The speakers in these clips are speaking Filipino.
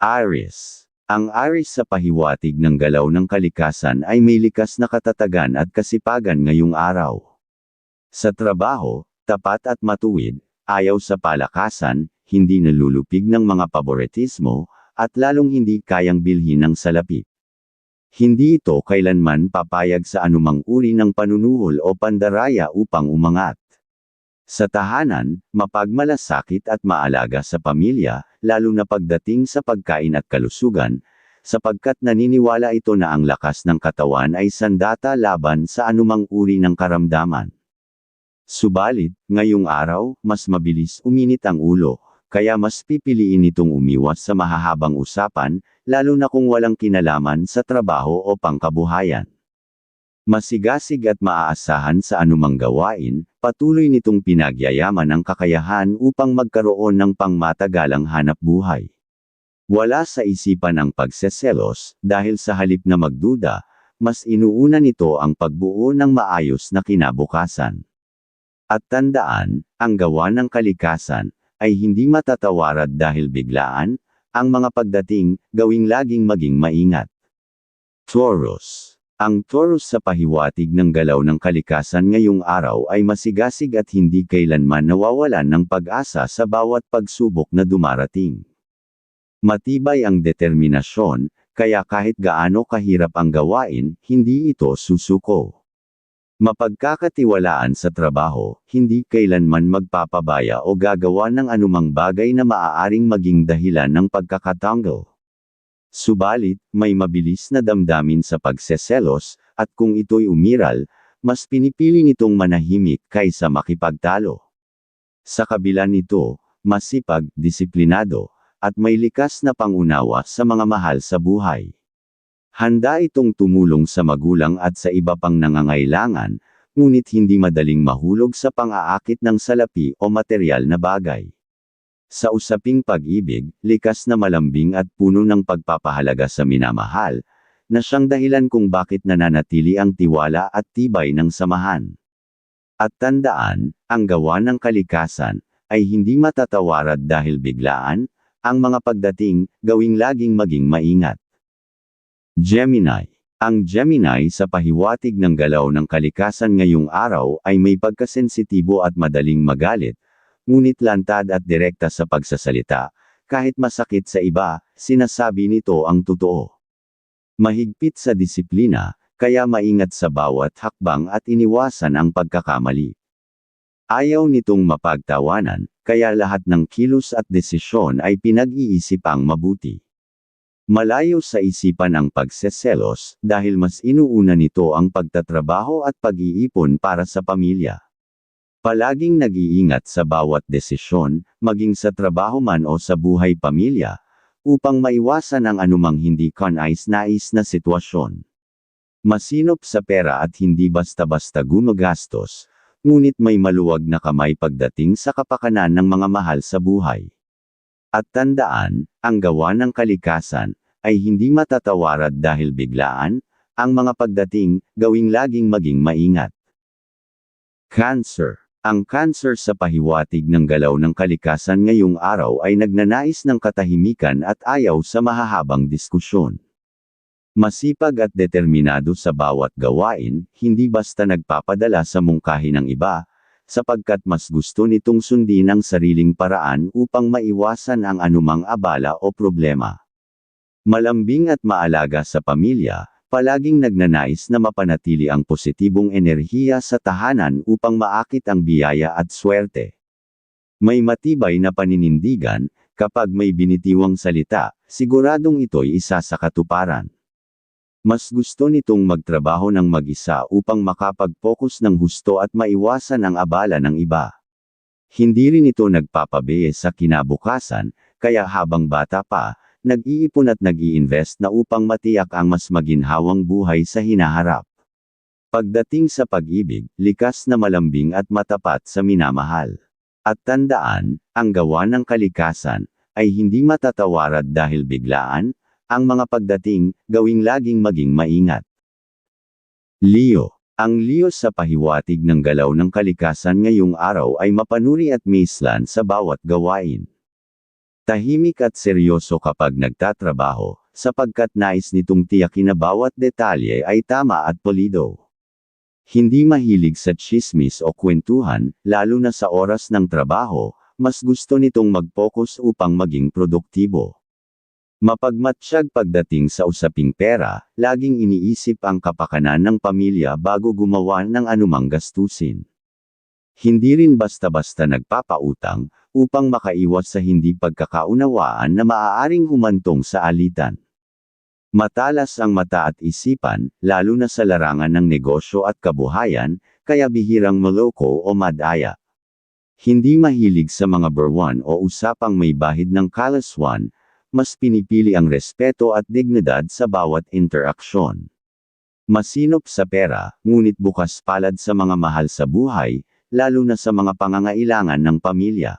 Aries. Ang Aries sa pahiwatig ng galaw ng kalikasan ay may likas na katatagan at kasipagan ngayong araw. Sa trabaho, tapat at matuwid, ayaw sa palakasan, hindi nalulupig ng mga paboritismo, at lalong hindi kayang bilhin ng salapi. Hindi ito kailanman papayag sa anumang uri ng panunuhol o pandaraya upang umangat. Sa tahanan, mapagmalasakit at maalaga sa pamilya, lalo na pagdating sa pagkain at kalusugan, sapagkat naniniwala ito na ang lakas ng katawan ay sandata laban sa anumang uri ng karamdaman. Subalit, ngayong araw, mas mabilis uminit ang ulo, kaya mas pipiliin itong umiwas sa mahahabang usapan, lalo na kung walang kinalaman sa trabaho o pangkabuhayan. Masigasig at maaasahan sa anumang gawain, patuloy nitong pinagyayaman ang kakayahan upang magkaroon ng pangmatagalang hanap buhay. Wala sa isipan ang pagseselos, dahil sa halip na magduda, mas inuuna nito ang pagbuo ng maayos na kinabukasan. At tandaan, ang gawa ng kalikasan, ay hindi matatawarad dahil biglaan, ang mga pagdating, gawing laging maging maingat. Taurus Ang Taurus sa pahiwatig ng galaw ng kalikasan ngayong araw ay masigasig at hindi kailanman nawawalan ng pag-asa sa bawat pagsubok na dumarating. Matibay ang determinasyon, kaya kahit gaano kahirap ang gawain, hindi ito susuko. Mapagkakatiwalaan sa trabaho, hindi kailanman magpapabaya o gagawa ng anumang bagay na maaaring maging dahilan ng pagkakatanggal. Subalit, may mabilis na damdamin sa pagseselos, at kung ito'y umiral, mas pinipili nitong manahimik kaysa makipagtalo. Sa kabila nito, masipag, disiplinado, at may likas na pangunawa sa mga mahal sa buhay. Handa itong tumulong sa magulang at sa iba pang nangangailangan, ngunit hindi madaling mahulog sa pang-aakit ng salapi o material na bagay. Sa usaping pag-ibig, likas na malambing at puno ng pagpapahalaga sa minamahal, na siyang dahilan kung bakit nananatili ang tiwala at tibay ng samahan. At tandaan, ang gawa ng kalikasan, ay hindi matatawarad dahil biglaan, ang mga pagdating, gawing laging maging maingat. Gemini. Ang Gemini sa pahiwatig ng galaw ng kalikasan ngayong araw ay may pagkasensitibo at madaling magalit, ngunit lantad at direkta sa pagsasalita, kahit masakit sa iba, sinasabi nito ang totoo. Mahigpit sa disiplina, kaya maingat sa bawat hakbang at iniwasan ang pagkakamali. Ayaw nitong mapagtawanan, kaya lahat ng kilos at desisyon ay pinag-iisip ang mabuti. Malayo sa isipan ang pagseselos, dahil mas inuuna nito ang pagtatrabaho at pag-iipon para sa pamilya. Palaging nag-iingat sa bawat desisyon, maging sa trabaho man o sa buhay pamilya, upang maiwasan ang anumang hindi kanais-nais na sitwasyon. Masinop sa pera at hindi basta-basta gumagastos, ngunit may maluwag na kamay pagdating sa kapakanan ng mga mahal sa buhay. At tandaan, ang gawa ng kalikasan, ay hindi matatawarad dahil biglaan, ang mga pagdating, gawing laging maging maingat. Cancer Ang cancer sa pahiwatig ng galaw ng kalikasan ngayong araw ay nagnanais ng katahimikan at ayaw sa mahahabang diskusyon. Masipag at determinado sa bawat gawain, hindi basta nagpapadala sa mungkahi ng iba, sapagkat mas gusto nitong sundin ang sariling paraan upang maiwasan ang anumang abala o problema. Malambing at maalaga sa pamilya, palaging nagnanais na mapanatili ang positibong enerhiya sa tahanan upang maakit ang biyaya at swerte. May matibay na paninindigan, kapag may binitiwang salita, siguradong ito'y isa sa katuparan. Mas gusto nitong magtrabaho ng mag-isa upang makapag-focus ng husto at maiwasan ang abala ng iba. Hindi rin ito nagpapabiye sa kinabukasan, kaya habang bata pa, nag-iipon at nag-i-invest na upang matiyak ang mas maginhawang buhay sa hinaharap. Pagdating sa pag-ibig, likas na malambing at matapat sa minamahal. At tandaan, ang gawa ng kalikasan, ay hindi matatawarad dahil biglaan, ang mga pagdating, gawing laging maging maingat. Leo Ang Leo sa pahiwatig ng galaw ng kalikasan ngayong araw ay mapanuri at maislan sa bawat gawain. Tahimik at seryoso kapag nagtatrabaho, sapagkat nais nitong tiyakin na bawat detalye ay tama at polido. Hindi mahilig sa chismis o kwentuhan, lalo na sa oras ng trabaho, mas gusto nitong mag-focus upang maging produktibo. Mapagmatsyag pagdating sa usaping pera, laging iniisip ang kapakanan ng pamilya bago gumawa ng anumang gastusin. Hindi rin basta-basta nagpapautang, upang makaiwas sa hindi pagkakaunawaan na maaaring humantong sa alitan. Matalas ang mata at isipan, lalo na sa larangan ng negosyo at kabuhayan, kaya bihirang maloko o madaya. Hindi mahilig sa mga berwan o usapang may bahid ng kalaswan, mas pinipili ang respeto at dignidad sa bawat interaksyon. Masinop sa pera, ngunit bukas palad sa mga mahal sa buhay, lalo na sa mga pangangailangan ng pamilya.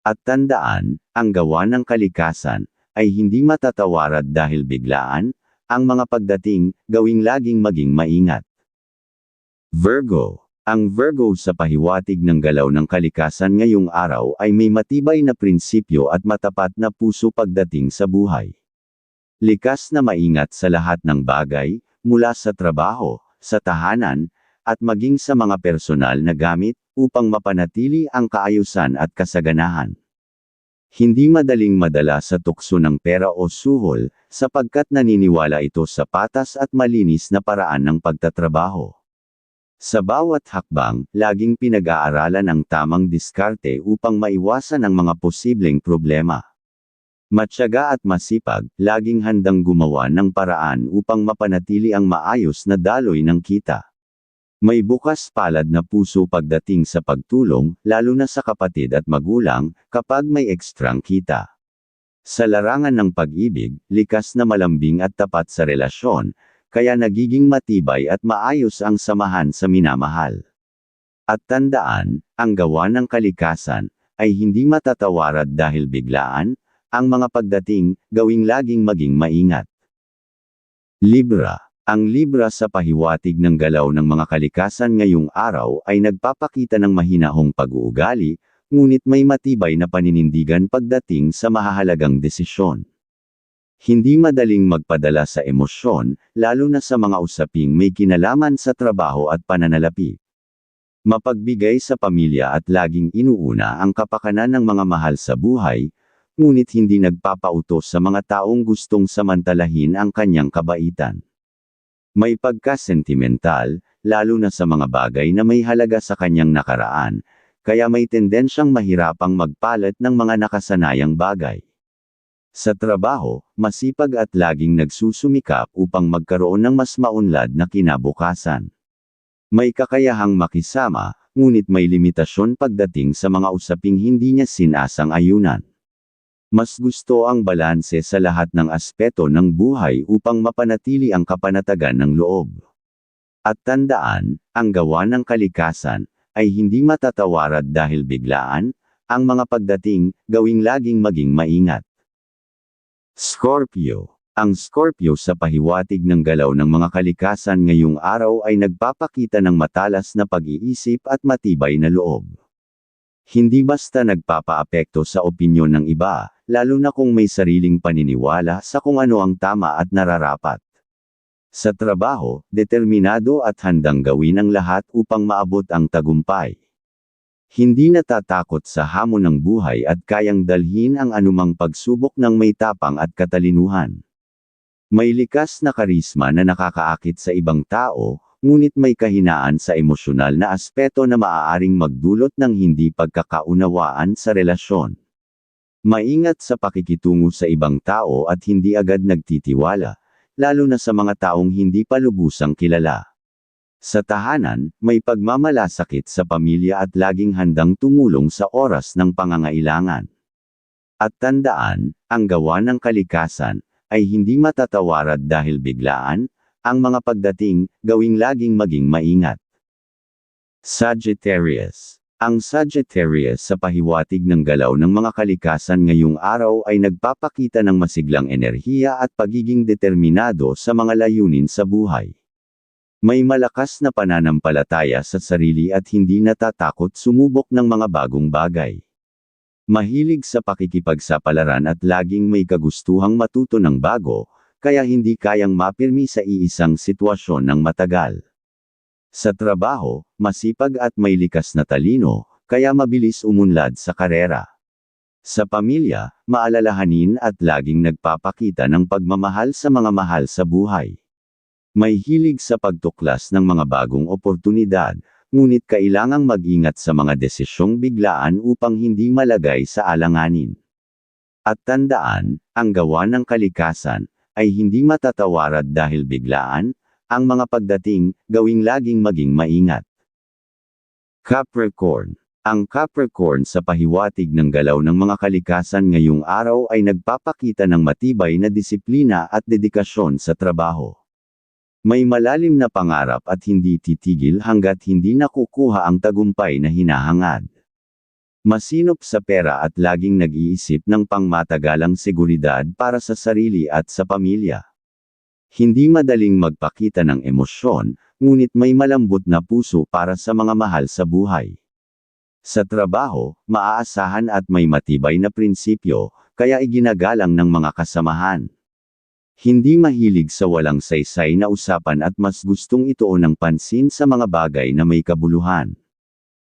At tandaan, ang gawa ng kalikasan, ay hindi matatawarad dahil biglaan, ang mga pagdating, gawing laging maging maingat. Virgo Ang Virgo sa pahiwatig ng galaw ng kalikasan ngayong araw ay may matibay na prinsipyo at matapat na puso pagdating sa buhay. Likas na maingat sa lahat ng bagay, mula sa trabaho, sa tahanan, at maging sa mga personal na gamit, upang mapanatili ang kaayusan at kasaganahan. Hindi madaling madala sa tukso ng pera o suhol, sapagkat naniniwala ito sa patas at malinis na paraan ng pagtatrabaho. Sa bawat hakbang, laging pinag-aaralan ang tamang diskarte upang maiwasan ang mga posibleng problema. Matyaga at masipag, laging handang gumawa ng paraan upang mapanatili ang maayos na daloy ng kita. May bukas palad na puso pagdating sa pagtulong, lalo na sa kapatid at magulang, kapag may ekstrang kita. Sa larangan ng pag-ibig, likas na malambing at tapat sa relasyon, kaya nagiging matibay at maayos ang samahan sa minamahal. At tandaan, ang gawa ng kalikasan, ay hindi matatawarad dahil biglaan, ang mga pagdating, gawing laging maging maingat. Libra ang Libra sa pahiwatig ng galaw ng mga kalikasan ngayong araw ay nagpapakita ng mahinahong pag-uugali, ngunit may matibay na paninindigan pagdating sa mahahalagang desisyon. Hindi madaling magpadala sa emosyon, lalo na sa mga usaping may kinalaman sa trabaho at pananalapi. Mapagbigay sa pamilya at laging inuuna ang kapakanan ng mga mahal sa buhay, ngunit hindi nagpapautos sa mga taong gustong samantalahin ang kanyang kabaitan. May pagka-sentimental, lalo na sa mga bagay na may halaga sa kanyang nakaraan, kaya may tendensyang mahirapang magpalit ng mga nakasanayang bagay. Sa trabaho, masipag at laging nagsusumikap upang magkaroon ng mas maunlad na kinabukasan. May kakayahang makisama, ngunit may limitasyon pagdating sa mga usaping hindi niya sinasang ayunan. Mas gusto ang balanse sa lahat ng aspeto ng buhay upang mapanatili ang kapanatagan ng loob. At tandaan, ang gawa ng kalikasan, ay hindi matatawarad dahil biglaan, ang mga pagdating, gawing laging maging maingat. Scorpio Ang Scorpio sa pahiwatig ng galaw ng mga kalikasan ngayong araw ay nagpapakita ng matalas na pag-iisip at matibay na loob. Hindi basta nagpapaapekto sa opinyon ng iba, lalo na kung may sariling paniniwala sa kung ano ang tama at nararapat. Sa trabaho, determinado at handang gawin ang lahat upang maabot ang tagumpay. Hindi natatakot sa hamon ng buhay at kayang dalhin ang anumang pagsubok ng may tapang at katalinuhan. May likas na karisma na nakakaakit sa ibang tao, ngunit may kahinaan sa emosyonal na aspeto na maaaring magdulot ng hindi pagkakaunawaan sa relasyon. Maingat sa pakikitungo sa ibang tao at hindi agad nagtitiwala, lalo na sa mga taong hindi pa lubusang kilala. Sa tahanan, may pagmamalasakit sa pamilya at laging handang tumulong sa oras ng pangangailangan. At tandaan, ang gawa ng kalikasan, ay hindi matatawarad dahil biglaan, ang mga pagdating, gawing laging maging maingat. Sagittarius ang Sagittarius sa pahiwatig ng galaw ng mga kalikasan ngayong araw ay nagpapakita ng masiglang enerhiya at pagiging determinado sa mga layunin sa buhay. May malakas na pananampalataya sa sarili at hindi natatakot sumubok ng mga bagong bagay. Mahilig sa pakikipagsapalaran at laging may kagustuhang matuto ng bago, kaya hindi kayang mapirmi sa iisang sitwasyon ng matagal. Sa trabaho, masipag at may likas na talino, kaya mabilis umunlad sa karera. Sa pamilya, maalalahanin at laging nagpapakita ng pagmamahal sa mga mahal sa buhay. May hilig sa pagtuklas ng mga bagong oportunidad, ngunit kailangang mag-ingat sa mga desisyong biglaan upang hindi malagay sa alanganin. At tandaan, ang gawa ng kalikasan, ay hindi matatawarad dahil biglaan, ang mga pagdating, gawing laging maging maingat. Capricorn Ang Capricorn sa pahiwatig ng galaw ng mga kalikasan ngayong araw ay nagpapakita ng matibay na disiplina at dedikasyon sa trabaho. May malalim na pangarap at hindi titigil hanggat hindi nakukuha ang tagumpay na hinahangad. Masinop sa pera at laging nag-iisip ng pangmatagalang seguridad para sa sarili at sa pamilya. Hindi madaling magpakita ng emosyon, ngunit may malambot na puso para sa mga mahal sa buhay. Sa trabaho, maaasahan at may matibay na prinsipyo, kaya iginagalang ng mga kasamahan. Hindi mahilig sa walang saysay na usapan at mas gustong ituon ng pansin sa mga bagay na may kabuluhan.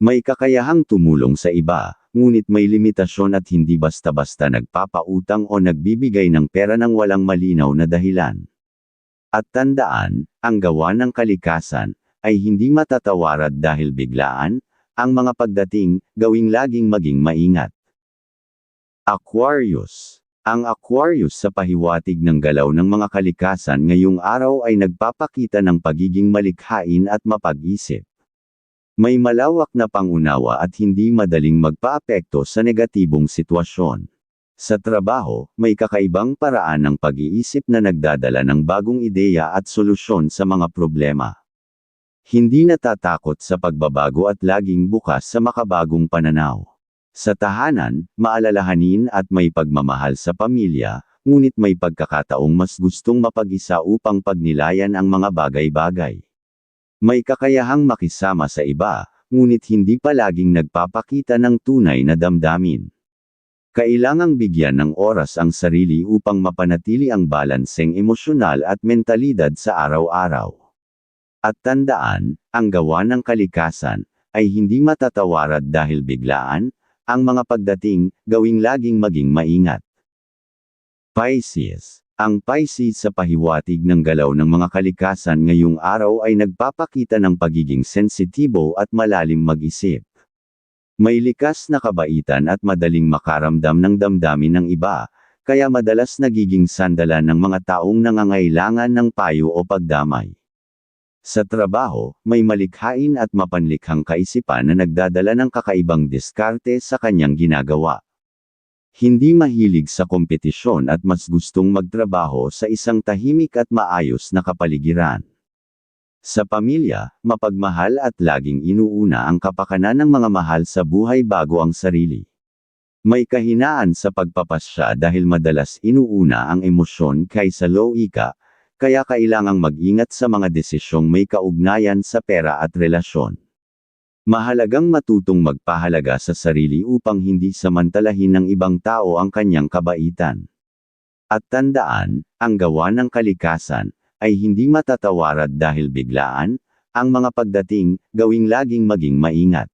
May kakayahang tumulong sa iba, ngunit may limitasyon at hindi basta-basta nagpapautang o nagbibigay ng pera ng walang malinaw na dahilan. At tandaan, ang gawa ng kalikasan, ay hindi matatawarad dahil biglaan, ang mga pagdating, gawing laging maging maingat. Aquarius ang Aquarius sa pahiwatig ng galaw ng mga kalikasan ngayong araw ay nagpapakita ng pagiging malikhain at mapag-isip. May malawak na pangunawa at hindi madaling magpaapekto sa negatibong sitwasyon. Sa trabaho, may kakaibang paraan ng pag-iisip na nagdadala ng bagong ideya at solusyon sa mga problema. Hindi natatakot sa pagbabago at laging bukas sa makabagong pananaw. Sa tahanan, maalalahanin at may pagmamahal sa pamilya, ngunit may pagkakataong mas gustong mapag-isa upang pagnilayan ang mga bagay-bagay. May kakayahang makisama sa iba, ngunit hindi palaging nagpapakita ng tunay na damdamin. Kailangang bigyan ng oras ang sarili upang mapanatili ang balanseng emosyonal at mentalidad sa araw-araw. At tandaan, ang gawa ng kalikasan, ay hindi matatawarad dahil biglaan, ang mga pagdating, gawing laging maging maingat. Pisces Ang Pisces sa pahiwatig ng galaw ng mga kalikasan ngayong araw ay nagpapakita ng pagiging sensitibo at malalim mag-isip. May likas na kabaitan at madaling makaramdam ng damdamin ng iba, kaya madalas nagiging sandalan ng mga taong nangangailangan ng payo o pagdamay. Sa trabaho, may malikhain at mapanlikhang kaisipan na nagdadala ng kakaibang diskarte sa kanyang ginagawa. Hindi mahilig sa kompetisyon at mas gustong magtrabaho sa isang tahimik at maayos na kapaligiran. Sa pamilya, mapagmahal at laging inuuna ang kapakanan ng mga mahal sa buhay bago ang sarili. May kahinaan sa pagpapasya dahil madalas inuuna ang emosyon kaysa loika, kaya kailangang mag-ingat sa mga desisyong may kaugnayan sa pera at relasyon. Mahalagang matutong magpahalaga sa sarili upang hindi samantalahin ng ibang tao ang kanyang kabaitan. At tandaan, ang gawa ng kalikasan, ay hindi matatawarad dahil biglaan, ang mga pagdating, gawing laging maging maingat.